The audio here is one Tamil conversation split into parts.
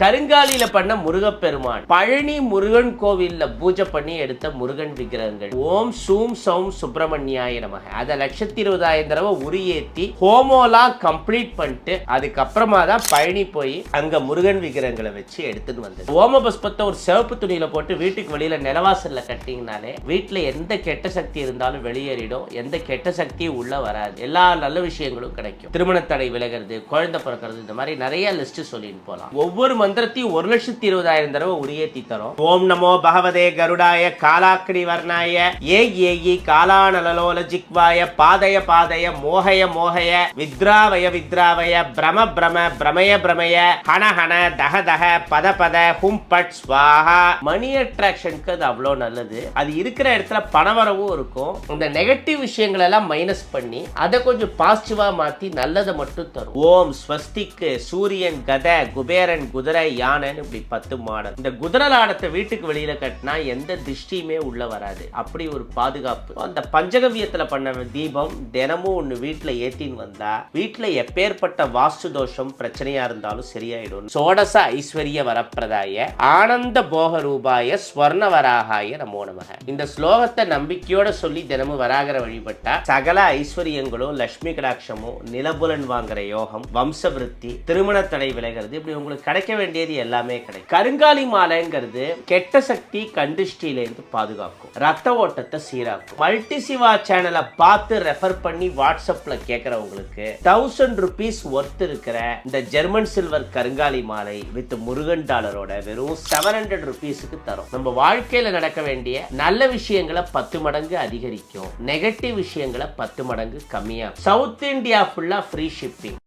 கருங்காலியில பண்ண முருகப்பெருமான் பழனி முருகன் கோவில்ல பூஜை பண்ணி எடுத்த முருகன் விக்கிரகங்கள். ஓம் சூம் சௌம் சுப்பிரமணியாய நமக. அதை லட்சத்தி இருபதாயிரம் தடவை உரியேத்தி ஹோமோலாம் கம்ப்ளீட் பண்ணிட்டு அதுக்கப்புறமா தான் பழனி போய் அங்க முருகன் விக்கிரகங்களை வச்சு எடுத்துட்டு வந்தது. ஓம புஷ்பத்தை ஒரு சிவப்பு துணியில போட்டு வீட்டுக்கு வெளியில நிலவாசல்ல கட்டிங்கனாலே வீட்டுல எந்த கெட்ட சக்தி இருந்தாலும் வெளியேறிடும். எந்த கெட்ட சக்தியும் உள்ள வராது. எல்லா நல்ல விஷயங்களும் கிடைக்கும். திருமணத்தடை விலகிறது குழந்தை பிறக்கிறது இந்த மாதிரி நிறைய லிஸ்ட் சொல்லிட்டு போலாம். ஒவ்வொரு மந்திரத்தையும் ஒரு லட்சத்தி இருபதாயிரம் தடவை உரியேத்தி தரும். ஓம் நமோ பகவதே கருடாய காலாக்கடி வர்ணாய ஏ ஏ காலா காலானலலோல ஜிக்வாய பாதய பாதய மோகய மோகய வித்ராவய வித்ராவய பிரம பிரம பிரமய பிரமய ஹன ஹன தக தக பத பத ஹும் பட் ஸ்வாஹா. மணி அட்ராக்ஷனுக்கு அது அவ்வளோ நல்லது. அது இருக்கிற இடத்துல பணவரவும் இருக்கும். இந்த நெகட்டிவ் விஷயங்கள் எல்லாம் மைனஸ் பண்ணி அதை கொஞ்சம் பாசிட்டிவாக மாத்தி நல்லதை மட்டும் தரும். ஓம் ஸ்வஸ்திக்கு சூரியன் கத குபேரன் குதிரை யானைன்னு இப்படி பத்து மாடல். இந்த குதிரை லாடத்தை வீட்டுக்கு வெளியில கட்டினா எந்த திருஷ்டியுமே உள்ள வராது. அப்படி ஒரு பாதுகாப்பு. அந்த பஞ்சகவியத்துல பண்ண தீபம் தினமும் ஒண்ணு வீட்டுல ஏத்தின்னு வந்தா வீட்டுல எப்பேற்பட்ட வாஸ்து தோஷம் பிரச்சனையா இருந்தாலும் சரியாயிடும் சோடச ஐஸ்வர்ய வரப்பிரதாய ஆனந்த போக ரூபாய ஸ்வர்ண வராகாய நமோ நமக. இந்த ஸ்லோகத்தை நம்பிக்கையோட சொல்லி தினமும் வராகர வழிபட்டா சகல ஐஸ்வர்யங்களும் லட்சுமி கடாட்சமும் நிலபுலன் வாங்குற யோகம் வம்ச விருத்தி திருமண தடை விலகிறது இப்படி உங்களுக்கு கிடைக்க வேண்டியது எல்லாமே கிடைக்கும். கருங்காலி மாலைங்கிறது கெட்ட சக்தி கண்டிஷ்டில இருந்து பாதுகாக்கும். ரத்த ஓட்டத்தை சீராக்கும். மல்டி சிவா சேனலை பார்த்து ரெஃபர் பண்ணி வாட்ஸ்அப்ல கேட்கறவங்களுக்கு தௌசண்ட் ருபீஸ் ஒர்த் இருக்கிற இந்த ஜெர்மன் சில்வர் கருங்காலி மாலை வித் முருகன் டாலரோட வெறும் செவன் ஹண்ட்ரட் ருபீஸுக்கு தரும். நம்ம வாழ்க்கையில நடக்க வேண்டிய நல்ல விஷயங்களை பத்து மடங்கு அதிகரிக்கும். நெகட்டிவ் விஷயங்களை பத்து மடங்கு கம்மியாகும் சவுத் இந்தியா ஃபுல்லா ஃப்ரீ ஷிப்பிங்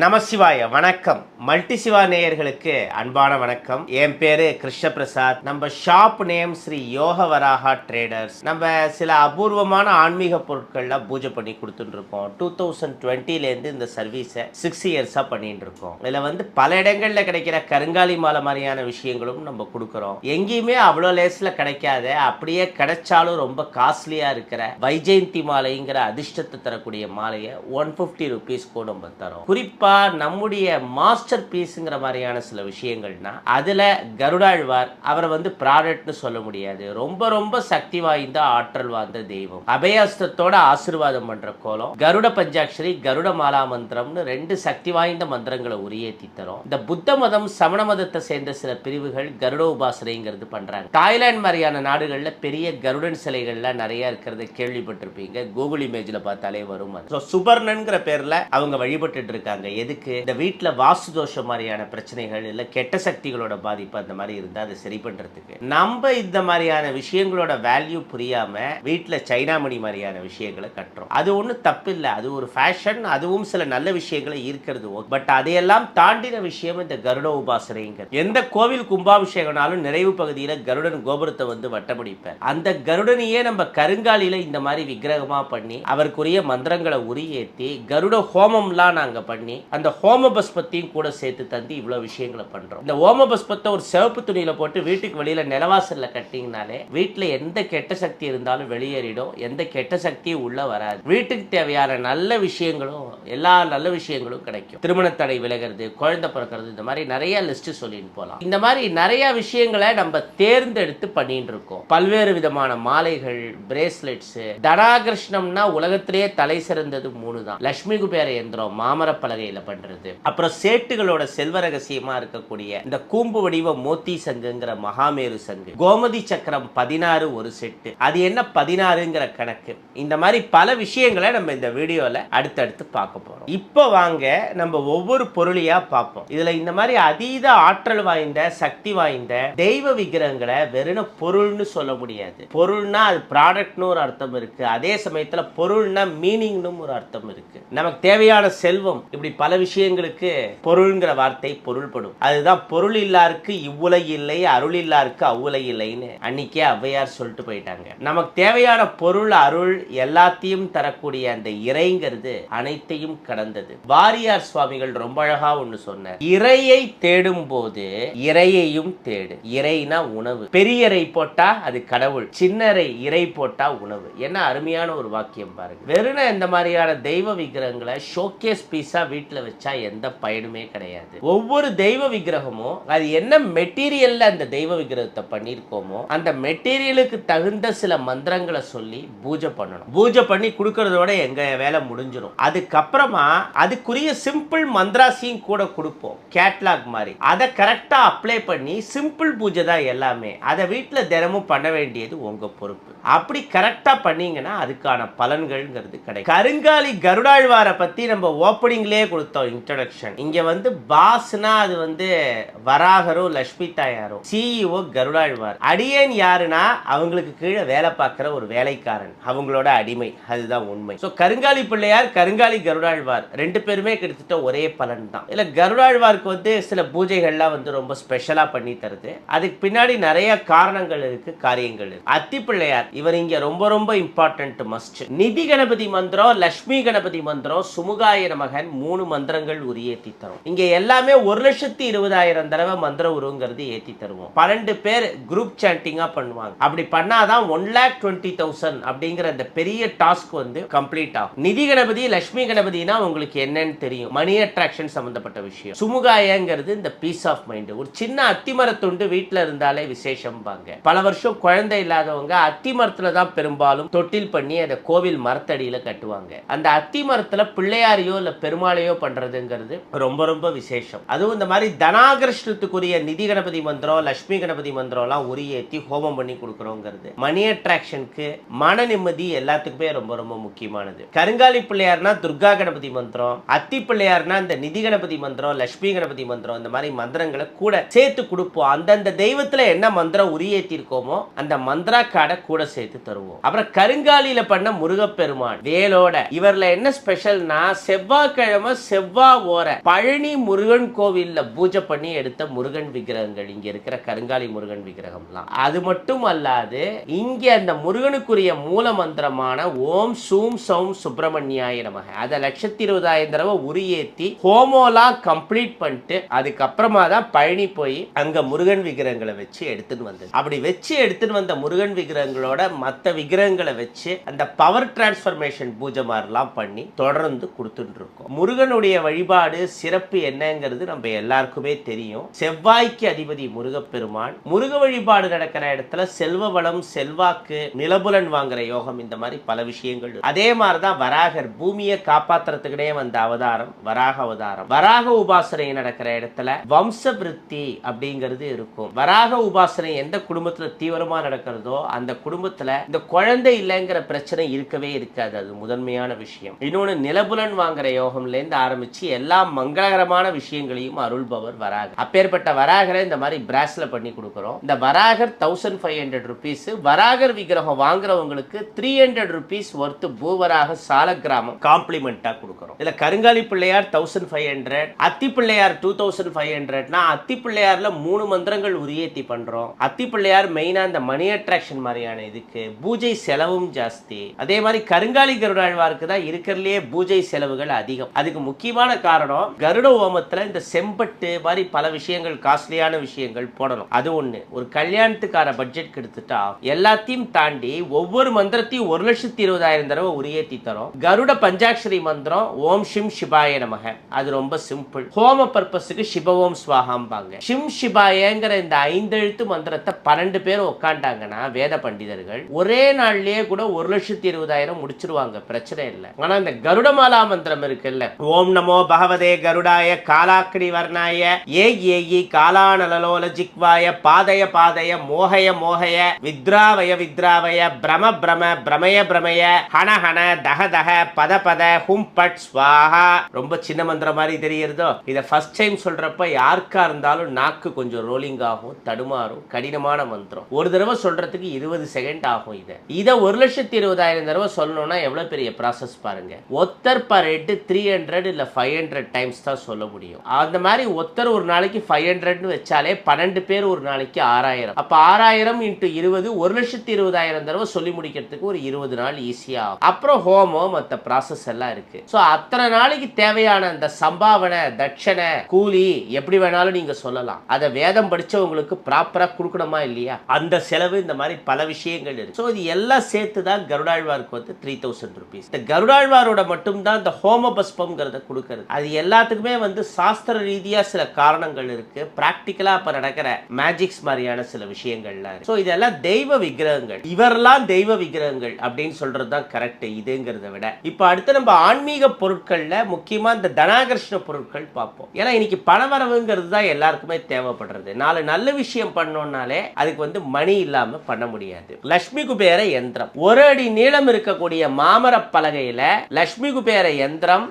நமசிவாய வணக்கம். மல்டி சிவா நேயர்களுக்கு அன்பான வணக்கம். என் பேரு கிருஷ்ண பிரசாத் நம்ம ஷாப் நேம் ஸ்ரீ யோக வராகா ட்ரேடர்ஸ். நம்ம சில அபூர்வமான ஆன்மீக பொருட்கள்ல பூஜை பண்ணி கொடுத்துட்டு இருக்கோம் டூ தௌசண்ட் டுவெண்ட்டிலேருந்து இந்த சர்வீஸை சிக்ஸ் இயர்ஸாக பண்ணிட்டு இருக்கோம் இதில் வந்து பல இடங்களில் கிடைக்கிற கருங்காலி மாலை மாதிரியான விஷயங்களும் நம்ம கொடுக்குறோம். எங்கேயுமே அவ்வளோ லேஸில் கிடைக்காத அப்படியே கிடைச்சாலும் ரொம்ப காஸ்ட்லியாக இருக்கிற வைஜெயந்தி மாலைங்கிற அதிர்ஷ்டத்தை தரக்கூடிய மாலையை ஒன் ஃபிஃப்டி ருபீஸ் கூட நம்ம தரோம். குறிப்பாக நம்முடைய மாஸ்டர் பீஸுங்கிற மாதிரியான சில விஷயங்கள்னா அதுல கருடாழ்வார் அவரை வந்து ப்ராடக்ட்னு சொல்ல முடியாது. ரொம்ப ரொம்ப சக்தி வாய்ந்த ஆற்றல் வாய்ந்த தெய்வம். அபயாஸ்தத்தோட ஆசிர்வாதம் பண்ற கோலம் கருட பஞ்சாட்சரி கருட மாலா மந்திரம்னு ரெண்டு சக்தி வாய்ந்த மந்திரங்களை உரியேத்தி தரும். இந்த புத்த மதம் சமண மதத்தை சேர்ந்த சில பிரிவுகள் கருட உபாசனைங்கிறது பண்றாங்க. தாய்லாந்து மாதிரியான நாடுகள்ல பெரிய கருடன் சிலைகள்லாம் நிறைய இருக்கிறத கேள்விப்பட்டிருப்பீங்க. கூகுள் இமேஜில் பார்த்தாலே வரும் சுபர்ணன்கிற பேரில் அவங்க வழிபட்டுட்டு இருக்காங்க. எதுக்கு? இந்த வீட்டில் வாஸ்து தோஷம் மாதிரியான பிரச்சனைகள் இல்லை கெட்ட சக்திகளோட பாதிப்பு அந்த மாதிரி இருந்தால் அதை சரி பண்ணுறதுக்கு நம்ம இந்த மாதிரியான விஷயங்களோட வேல்யூ புரியாம வீட்டில் சைனாமணி மாதிரியான விஷயங்களை கட்டுறோம். அது ஒன்றும் தப்பு இல்லை. அது ஒரு ஃபேஷன் அதுவும் சில நல்ல விஷயங்களை ஈர்க்கிறது பட் அதையெல்லாம் தாண்டின விஷயம் இந்த கருட உபாசனைங்கிறது. எந்த கோவில் கும்பாபிஷேகம்னாலும் நிறைவு பகுதியில் கருடன் கோபுரத்தை வந்து வட்டமடிப்பார். அந்த கருடனையே நம்ம கருங்காலியில் இந்த மாதிரி விக்கிரகமாக பண்ணி அவருக்குரிய மந்திரங்களை உரியேற்றி கருட ஹோமம்லாம் நாங்கள் பண்ணி அந்த ஹோம பஸ்பத்தையும் கூட சேர்த்து தந்து இவ்வளவு விஷயங்களை பண்றோம். இந்த ஹோம பஸ்பத்தை ஒரு சிவப்பு துணியில போட்டு வீட்டுக்கு வெளியில நிலவாசல்ல கட்டிங்கனாலே வீட்டுல எந்த கெட்ட சக்தி இருந்தாலும் வெளியேறிடும். எந்த கெட்ட சக்தியும் உள்ள வராது. வீட்டுக்கு தேவையான நல்ல விஷயங்களும் எல்லா நல்ல விஷயங்களும் கிடைக்கும். திருமணத்தடை விலகிறது குழந்தை பிறக்கிறது இந்த மாதிரி நிறைய லிஸ்ட் சொல்லிட்டு போலாம். இந்த மாதிரி நிறைய விஷயங்களை நம்ம தேர்ந்தெடுத்து பண்ணிட்டு இருக்கோம். பல்வேறு விதமான மாலைகள் பிரேஸ்லெட்ஸ் தனாகிருஷ்ணம்னா உலகத்திலேயே தலை சிறந்தது மூணு தான் லட்சுமி குபேர எந்திரம் மாமர பலகையில பண்றது. அப்புறம் சேட்டுகளோட செல்வ ரகசியமா இருக்கக்கூடிய இந்த கூம்பு வடிவ மோத்தி சங்குங்கிற மகாமேரு சங்கு. கோமதி சக்கரம் பதினாறு ஒரு செட்டு. அது என்ன பதினாறுங்கிற கணக்கு. இந்த மாதிரி பல விஷயங்களை நம்ம இந்த வீடியோவில் அடுத்தடுத்து பார்க்க போகிறோம் இப்போ வாங்க நம்ம ஒவ்வொரு பொருளையா பார்ப்போம். இதுல இந்த மாதிரி அதீத ஆற்றல் வாய்ந்த சக்தி வாய்ந்த தெய்வ விக்கிரகங்களை வெறும் பொருள்னு சொல்ல முடியாது. பொருள்னா அது ப்ராடக்ட்னு ஒரு அர்த்தம் இருக்கு. அதே சமயத்துல பொருள்னா மீனிங்னு ஒரு அர்த்தம் இருக்கு. நமக்கு தேவையான செல்வம் இப்படி பல விஷயங்களுக்கு பொருள்ங்கிற வார்த்தை பொருள்படும். அதுதான் பொருள் இல்லாருக்கு இவ்வுலை இல்லை அருள் இல்லாருக்கு அவ்வுலை இல்லைன்னு அன்னைக்கே ஔவையார் சொல்லிட்டு போயிட்டாங்க. நமக்கு தேவையான பொருள் அருள் எல்லாத்தையும் தரக்கூடிய அந்த இறைங்கிறது அனைத்தையும் கடந்தது. வாரியார் சுவாமிகள் ரொம்ப அழகா ஒண்ணு சொன்னார். இறையை தேடும் போது இறையையும் தேடு. இறைனா உணவு. பெரிய இறை போட்டா அது கடவுள். சின்னரை இறை போட்டா உணவு. என்ன அருமையான ஒரு வாக்கியம் பாருங்க. வெறும் இந்த மாதிரியான தெய்வ விக்கிரகங்களை ஷோகேஸ் பீஸா வீட்டுல வச்சா எந்த பயனுமே கிடையாது. ஒவ்வொரு தெய்வ விக்கிரகமும் அது என்ன மெட்டீரியல்ல அந்த தெய்வ விக்கிரகத்தை பண்ணியிருக்கோமோ அந்த மெட்டீரியலுக்கு தகுந்த சில மந்திரங்களை சொல்லி பூஜை பண்ணணும். பூஜை பண்ணி கொடுக்கறதோட எங்க வேலை முடிஞ்சிடும் அதுக்கப்புறமா அதுக்குரிய சிம்பிள் மந்திராசியும் கூட கொடுப்போம். கேட்லாக் மாதிரி. அதை கரெக்டா அப்ளை பண்ணி சிம்பிள் பூஜை தான் எல்லாமே. அதை வீட்டில் தினமும் பண்ண வேண்டியது உங்க பொறுப்பு. அப்படி கரெக்டா பண்ணீங்கன்னா அதுக்கான பலன்கள்ங்கிறது கிடைக்கும். கருங்காலி கருடாழ்வாரை பத்தி நம்ம ஓப்பனிங்லேயே கொடுத்தோம் இன்ட்ரடக்ஷன் இங்க வந்து பாஸ்னா அது வந்து வராகரும் லட்சுமி தாயாரும். சிஇஓ கருடாழ்வார். அடியேன் யாருன்னா அவங்களுக்கு கீழே வேலை பார்க்குற ஒரு வேலைக்காரன். அவங்களோட அடிமை. அதுதான் உண்மை. ஸோ கருங்காலி பிள்ளையார் கருங்காலி கருடாழ்வார். ரெண்டு பேருமே கிட்டத்தட்ட ஒரே பலன் தான் இல்ல கருடாழ்வாருக்கு வந்து சில பூஜைகள்லாம் வந்து ரொம்ப ஸ்பெஷலாக பண்ணி தருது. அதுக்கு பின்னாடி நிறைய காரணங்கள் இருக்கு காரியங்கள் இருக்கு. அத்தி பிள்ளையார் இவர் இங்க ரொம்ப ரொம்ப இம்பார்ட்டன்ட் மஸ்ட் நிதி கணபதி மந்திரம் லட்சுமி கணபதி மந்திரம் சுமுகாய மகன் மூணு மந்திரங்கள் உரியேத்தி தரும். இங்க எல்லாமே ஒரு லட்சத்தி இருபதாயிரம் தடவை மந்திர உருங்கிறது ஏத்தி தருவோம். பன்னெண்டு பேர் குரூப் சாண்டிங்கா பண்ணுவாங்க. அப்படி பண்ணாதான் ஒன் லேக் டுவெண்ட்டி தௌசண்ட் அப்படிங்கிற அந்த பெரிய டாஸ்க் வந்து கம்ப்ளீட் ஆகும். நிதி கணபதி லட்சுமி கணபதினா உங்களுக்கு என்னன்னு தெரியும். மணி அட்ராக்ஷன் சம்பந்தப்பட்ட விஷயம். சுமுகாயங்கிறது இந்த பீஸ் ஆஃப் மைண்ட் ஒரு சின்ன அத்திமரத்துண்டு வீட்டில் இருந்தாலே விசேஷம்பாங்க. பல வருஷம் குழந்தை இல்லாதவங்க அத்தி மரத்துல தான் பெரும்பாலும் தொட்டில் பண்ணி அதை கோவில் மரத்தடியில கட்டுவாங்க. அந்த அத்தி மரத்துல பிள்ளையாரையோ இல்ல பெருமாளையோ பண்றதுங்கிறது ரொம்ப ரொம்ப விசேஷம். அதுவும் இந்த மாதிரி தனாகிருஷ்ணத்துக்குரிய நிதி கணபதி மந்திரம் லட்சுமி கணபதி மந்திரம்லாம் உரியேற்றி ஹோமம் பண்ணி கொடுக்குறோங்கிறது. மணி அட்ராக்ஷனுக்கு மன நிம்மதி எல்லாத்துக்குமே ரொம்ப ரொம்ப முக்கியமானது. கருங்காலி பிள்ளையார்னா துர்கா கணபதி மந்திரம் அத்தி பிள்ளையார்னா இந்த நிதி கணபதி மந்திரம் லட்சுமி கணபதி மந்திரம் இந்த மாதிரி மந்திரங்களை கூட சேர்த்து கொடுப்போம். அந்தந்த தெய்வத்துல என்ன மந்திரம் உரியேத்தி இருக்கோமோ அந்த மந்திரா காடை கூட சேர்த்து தருவோம். அப்புறம் கருங்காலியில பண்ண முருகப்பெருமான் வேலோட. இவர்ல என்ன ஸ்பெஷல்னா செவ்வாய்க்கிழமை செவ்வா ஓர பழனி முருகன் கோவில்ல பூஜை பண்ணி எடுத்த முருகன் விக்கிரகங்கள். இங்க இருக்கிற கருங்காலி முருகன் விக்கிரகம்லாம். அது மட்டும் அல்லாது இங்க அந்த முருகனுக்குரிய மூல மந்திரமான ஓம் சூம் சௌம் சுப்பிரமணியாய நமக. அதை லட்சத்தி இருபதாயிரம் தடவை உரியேத்தி ஹோமோலாம் கம்ப்ளீட் பண்ணிட்டு அதுக்கப்புறமா தான் பழனி போய் அங்க முருகன் விக்கிரகங்களை வச்சு எடுத்துன்னு வந்தது. அப்படி வச்சு எடுத்துன்னு வந்த முருகன் விக்கிரகங்களோட மற்ற விக்கிரகங்களை வச்சு அந்த பவர் டிரான்ஸ்ஃபர்மேஷன் பூஜை மாதிரிலாம் பண்ணி தொடர்ந்து கொடுத்துட்டு இருக்கோம். முருகன் முருகனுடைய வழிபாடு சிறப்பு என்னங்கிறது நம்ம எல்லாருக்குமே தெரியும். செவ்வாய்க்கு அதிபதி முருகப்பெருமான். முருக வழிபாடு நடக்கிற இடத்துல செல்வ வளம் செல்வாக்கு நிலபுலன் வாங்குற யோகம் இந்த மாதிரி பல விஷயங்கள் அதே மாதிரிதான் வராகர் பூமியை காப்பாத்துறதுக்குனே வந்த அவதாரம் வராக அவதாரம். வராக உபாசனை நடக்கிற இடத்துல வம்ச விருத்தி அப்படிங்கிறது இருக்கும். வராக உபாசனை எந்த குடும்பத்துல தீவிரமா நடக்கிறதோ அந்த குடும்பத்துல இந்த குழந்தை இல்லைங்கிற பிரச்சனை இருக்கவே இருக்காது. அது முதன்மையான விஷயம். இன்னொன்னு நிலபுலன் வாங்குற யோகம்ல இருந்து ஆரம்பிச்சு எல்லா மங்களகரமான விஷயங்களையும் அருள்பவர் வராகர். அப்பேற்பட்ட வராகரை இந்த மாதிரி பிராஸ்ல பண்ணி கொடுக்குறோம். இந்த வராகர் தௌசண்ட் ஃபைவ் ஹண்ட்ரட் ருபீஸ் வராகர் விக்கிரகம் வாங்குறவங்களுக்கு த்ரீ ஹண்ட்ரட் ருபீஸ் ஒர்த்து பூவராக சால கிராமம் காம்ப்ளிமெண்டா கொடுக்குறோம். இதுல கருங்காலி பிள்ளையார் தௌசண்ட் ஃபைவ் ஹண்ட்ரட் அத்தி பிள்ளையார் டூ தௌசண்ட் ஃபைவ் ஹண்ட்ரட்னா அத்தி பிள்ளையார்ல மூணு மந்திரங்கள் உரியேத்தி பண்றோம். அத்தி பிள்ளையார் மெயினா இந்த மணி அட்ராக்ஷன் மாதிரியான இதுக்கு பூஜை செலவும் ஜாஸ்தி. அதே மாதிரி கருங்காலி கருடாழ்வாருக்கு தான் இருக்கிறதுலே பூஜை செலவுகள் அதிகம். அதுக்கு முக்கியமான காரணம் கருட ஹோமத்துல இந்த செம்பட்டு மாதிரி பல விஷயங்கள் காஸ்ட்லியான விஷயங்கள் போடணும். அது ஒண்ணு. ஒரு கல்யாணத்துக்கான பட்ஜெட் எடுத்துட்டா எல்லாத்தையும் தாண்டி ஒவ்வொரு மந்திரத்தையும் ஒரு லட்சத்தி இருபதாயிரம் தடவை உரியேத்தி தரும். கருட பஞ்சாட்சரி மந்திரம் ஓம் ஷிம் சிபாய நமக. அது ரொம்ப சிம்பிள் ஹோம பர்பஸுக்கு சிவ ஓம் ஸ்வாகாம்பாங்க ஷிம் சிபாயங்கிற இந்த ஐந்தெழுத்து மந்திரத்தை பன்னெண்டு பேர் உட்காண்டாங்கன்னா வேத பண்டிதர்கள் ஒரே நாள்லயே கூட ஒரு லட்சத்தி இருபதாயிரம் முடிச்சிருவாங்க. பிரச்சனை இல்லை. ஆனா இந்த கருடமாலா மந்திரம் இருக்குல்ல ஓம் நமோ பகவதே கருடாய காலாக்கிரி வர்ணாய ஏ ஏயி காலானலலோல ஜிக்வாய பாதய பாதய மோகய மோகய வித்ராவய வித்ராவய பிரம பிரம பிரமய பிரமய ஹன ஹன தக தக பத பத ஹும் பட் ஸ்வாஹா. ரொம்ப சின்ன மந்திரம் மாதிரி தெரியிறதோ? இதை ஃபர்ஸ்ட் டைம் சொல்றப்ப யாருக்கா இருந்தாலும் நாக்கு கொஞ்சம் ரோலிங் ஆகும் தடுமாறும். கடினமான மந்திரம். ஒரு தடவை சொல்றதுக்கு இருபது செகண்ட் ஆகும் இதை. இதை ஒரு லட்சத்தி இருபதாயிரம் தடவை சொல்லணும்னா எவ்வளவு பெரிய ப்ராசஸ் பாருங்க. ஒத்தர் per head three hundred hundred இல்லை ஃபைவ் ஹண்ட்ரட் டைம்ஸ் தான் சொல்ல முடியும். அந்த மாதிரி ஒருத்தர் ஒரு நாளைக்கு ஃபைவ் ஹண்ட்ரட்னு வச்சாலே பன்னெண்டு பேர் ஒரு நாளைக்கு ஆறாயிரம். அப்போ ஆறாயிரம் இன்ட்டு இருபது ஒரு லட்சத்தி இருபதாயிரம் தடவை சொல்லி முடிக்கிறதுக்கு ஒரு இருபது நாள் ஈஸியாக அப்புறம் ஹோமோ மற்ற ப்ராசஸ் எல்லாம் இருக்கு. ஸோ அத்தனை நாளைக்கு தேவையான அந்த சம்பாவனை தட்சணை கூலி எப்படி வேணாலும் நீங்க சொல்லலாம். அதை வேதம் படிச்சவங்களுக்கு ப்ராப்பரா கொடுக்கணுமா இல்லையா? அந்த செலவு இந்த மாதிரி பல விஷயங்கள் இருக்கு. ஸோ இது எல்லாம் சேர்த்து தான் கருடாழ்வாருக்கு வந்து த்ரீ தௌசண்ட் ருபீஸ் இந்த கருடாழ்வாரோட மட்டும்தான் இந்த ஹோம பஸ்பம்ங்கிறது கொடுக்கறது. அது எல்லாத்துக்குமே வந்து சாஸ்திர ரீதியாக சில காரணங்கள் இருக்கு. ப்ராக்டிக்கலாக இப்போ நடக்கிற மேஜிக்ஸ் மாதிரியான சில விஷயங்கள்லாம் ஸோ இதெல்லாம் தெய்வ விக்கிரகங்கள். இவரெல்லாம் தெய்வ விக்கிரகங்கள் அப்படின்னு சொல்கிறது தான் கரெக்ட் இதுங்கிறத விட. இப்போ அடுத்து நம்ம ஆன்மீக பொருட்களில் முக்கியமாக இந்த தனாகர்ஷ்ண பொருட்கள் பார்ப்போம். ஏன்னா இன்னைக்கு பணவரவுங்கிறது தான் எல்லாருக்குமே தேவைப்படுறது. நாலு நல்ல விஷயம் பண்ணோம்னாலே அதுக்கு வந்து மணி இல்லாமல் பண்ண முடியாது. லட்சுமி குபேர யந்திரம். ஒரு அடி நீளம் இருக்கக்கூடிய மாமர பலகையில் லட்சுமி குபேர யந்திரம்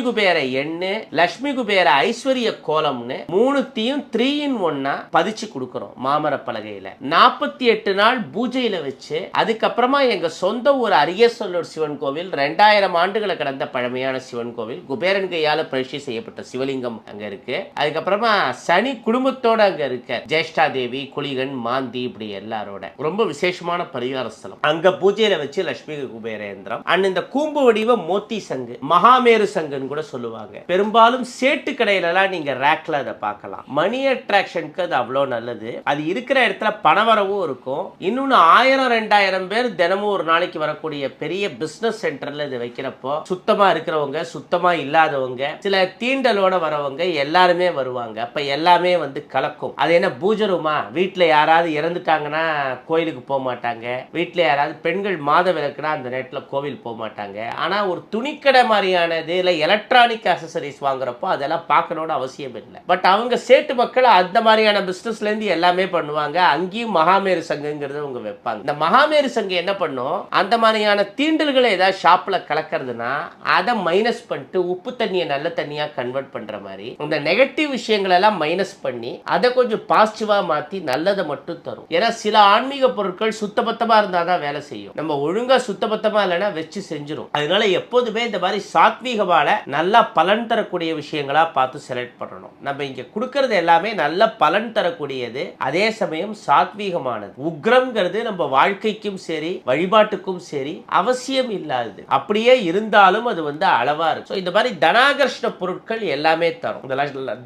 லட்சுமி குபேர எண்ணு லட்சுமி குபேர ஐஸ்வர்ய கோலம்னு மூணுத்தையும் த்ரீ இன் ஒன்னா பதிச்சு கொடுக்குறோம் மாமர பலகையில. நாற்பத்தி எட்டு நாள் பூஜையில வச்சு அதுக்கப்புறமா எங்க சொந்த ஒரு அரியசொல்லூர் சிவன் கோவில் ரெண்டாயிரம் ஆண்டுகளை கடந்த பழமையான சிவன் கோவில் குபேரன் கையால பிரதிஷ்டை செய்யப்பட்ட சிவலிங்கம் அங்க இருக்கு. அதுக்கப்புறமா சனி குடும்பத்தோட அங்க இருக்க ஜேஷ்டா தேவி குளிகன் மாந்தி இப்படி எல்லாரோட. ரொம்ப விசேஷமான பரிகார ஸ்தலம். அங்க பூஜையில வச்சு லட்சுமி குபேரேந்திரம் அண்ட் இந்த கூம்பு வடிவ மோத்தி சங்கு மகாமேரு சங்குன்னு கூட சொல்லுவாங்க. பெரும்பாலும் சேட்டு கடையில எல்லாம் நீங்க ரேக்ல அதை பார்க்கலாம். மணி அட்ராக்ஷனுக்கு அது அவ்வளோ நல்லது. அது இருக்கிற இடத்துல பணவரவும் இருக்கும். இன்னொன்னு ஆயிரம் ரெண்டாயிரம் பேர் தினமும் ஒரு நாளைக்கு வரக்கூடிய பெரிய பிசினஸ் சென்டர்ல இது வைக்கிறப்போ சுத்தமா இருக்கிறவங்க சுத்தமா இல்லாதவங்க சில தீண்டலோட வரவங்க எல்லாருமே வருவாங்க. அப்ப எல்லாமே வந்து கலக்கும். அது என்ன பூஜை ரூமா வீட்டுல யாராவது இறந்துட்டாங்கன்னா கோயிலுக்கு போக மாட்டாங்க. வீட்டுல யாராவது பெண்கள் மாத விளக்குனா அந்த நேரத்தில் கோவில் போக மாட்டாங்க. ஆனா ஒரு துணிக்கடை மாதிரியானது இல்ல எலக்ட்ரானிக் அசசரிஸ் வாங்குறப்போ அதெல்லாம் பார்க்கணும்னு அவசியம் இல்லை. பட் அவங்க சேட்டு மக்கள் அந்த மாதிரியான பிஸ்னஸ்லேருந்து எல்லாமே பண்ணுவாங்க. அங்கேயும் மகாமேரு சங்கங்கிறத அவங்க வைப்பாங்க. இந்த மகாமேரு சங்கம் என்ன பண்ணும்? அந்த மாதிரியான தீண்டல்களை ஏதாவது ஷாப்பில் கலக்கிறதுனா அதை மைனஸ் பண்ணிட்டு உப்பு தண்ணியை நல்ல தண்ணியாக கன்வெர்ட் பண்ணுற மாதிரி இந்த நெகட்டிவ் விஷயங்கள் எல்லாம் மைனஸ் பண்ணி அதை கொஞ்சம் பாசிட்டிவாக மாற்றி நல்லதை மட்டும் தரும். ஏன்னா சில ஆன்மீக பொருட்கள் சுத்தபத்தமாக இருந்தால் தான் வேலை செய்யும். நம்ம ஒழுங்காக சுத்தபத்தமாக இல்லைன்னா வச்சு செஞ்சிடும் அதனால எப்போதுமே இந்த மாதிரி சாத்வீகமான நல்லா பலன் தரக்கூடிய விஷயங்களா பார்த்து செலக்ட் பண்ணணும். நம்ம இங்க கொடுக்கறது எல்லாமே நல்ல பலன் தரக்கூடியது. அதே சமயம் சாத்வீகமானது. உக்ரம்ங்கிறது நம்ம வாழ்க்கைக்கும் சரி வழிபாட்டுக்கும் சரி அவசியம் இல்லாதது. அப்படியே இருந்தாலும் அது வந்து அளவா இருக்கும். ஸோ இந்த மாதிரி தனாகர்ஷ்ண பொருட்கள் எல்லாமே தரும். இந்த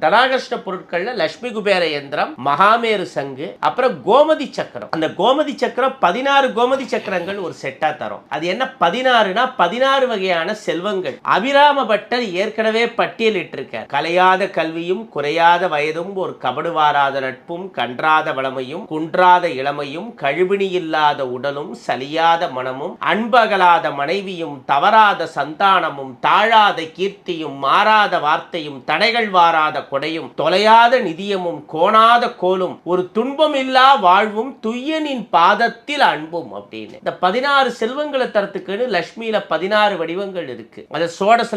தனாகர்ஷ்ண பொருட்கள்ல லட்சுமி குபேர யந்திரம் மகாமேரு சங்கு அப்புறம் கோமதி சக்கரம். அந்த கோமதி சக்கரம் பதினாறு கோமதி சக்கரங்கள் ஒரு செட்டா தரும். அது என்ன? பதினாறுனா பதினாறு வகையான செல்வங்கள். அபிராம பட்டர் ஏற்கனவே பட்டியலிட்டிருக்க கலையாத கல்வியும் குறையாத வயதும் ஒரு கபடுவாராத நட்பும் கன்றாத வளமையும் குன்றாத இளமையும் கழுவினி இல்லாத உடலும் சலியாத மனமும் அன்பகலாத மனைவியும் தவறாத சந்தானமும் தாழாத கீர்த்தியும் மாறாத வார்த்தையும் தடைகள் வாராத கொடையும் தொலையாத நிதியமும் கோணாத கோலும் ஒரு துன்பம் இல்லா வாழ்வும் துய்யனின் பாதத்தில் அன்பும் அப்படின்னு. இந்த பதினாறு செல்வங்களை தரத்துக்குன்னு லட்சுமியில பதினாறு வடிவங்கள் இருக்கு. அது சோடச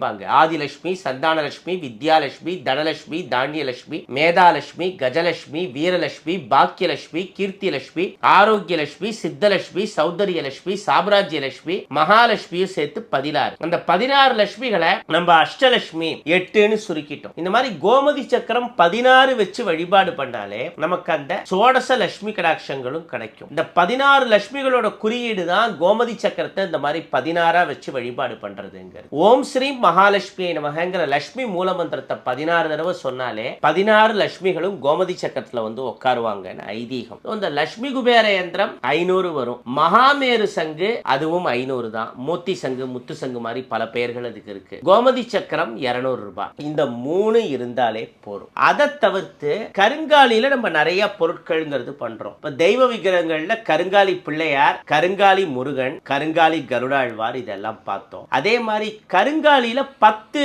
அப்படிம்பாங்க ஆதிலட்சுமி சந்தானலட்சுமி வித்யாலட்சுமி தனலட்சுமி தானியலட்சுமி மேதாலட்சுமி கஜலட்சுமி வீரலட்சுமி பாக்கியலட்சுமி கீர்த்திலட்சுமி ஆரோக்கியலட்சுமி சித்தலட்சுமி சௌந்தரியலட்சுமி சாம்ராஜ்யலட்சுமி மகாலட்சுமியும் சேர்த்து பதினாறு. அந்த பதினாறு லட்சுமிகளை நம்ம அஷ்டலட்சுமி எட்டுன்னு சுருக்கிட்டோம். இந்த மாதிரி கோமதி சக்கரம் பதினாறு வச்சு வழிபாடு பண்ணாலே நமக்கு அந்த சோடச லட்சுமி கடாட்சங்களும் கிடைக்கும். இந்த பதினாறு லட்சுமிகளோட குறியீடு தான் கோமதி சக்கரத்தை இந்த மாதிரி பதினாறா வச்சு வழிபாடு பண்றதுங்கிறது. ஓம் ஸ்ரீ மகாலட்சுமியை நமகங்கிற லட்சுமி மூலமந்திரத்தை பதினாறு தடவை சொன்னாலே பதினாறு லட்சுமிகளும் கோமதி சக்கரத்துல வந்து உட்காருவாங்கன்னு ஐதீகம். இந்த லட்சுமி குபேர யந்திரம் ஐநூறு வரும். மகாமேரு சங்கு அதுவும் ஐநூறு தான். மோத்தி சங்கு முத்து சங்கு மாதிரி பல பெயர்கள் அதுக்கு இருக்கு. கோமதி சக்கரம் இருநூறு ரூபாய் இந்த மூணு இருந்தாலே போதும் அதை தவிர்த்து கருங்காலியில நம்ம நிறைய பொருட்கள்ங்கிறது பண்றோம். இப்ப தெய்வ விக்கிரகங்கள்ல கருங்காலி பிள்ளையார் கருங்காலி முருகன் கருங்காலி கருடாழ்வார் இதெல்லாம் பார்த்தோம். அதே மாதிரி கருங்காலி கருங்காலியில பத்து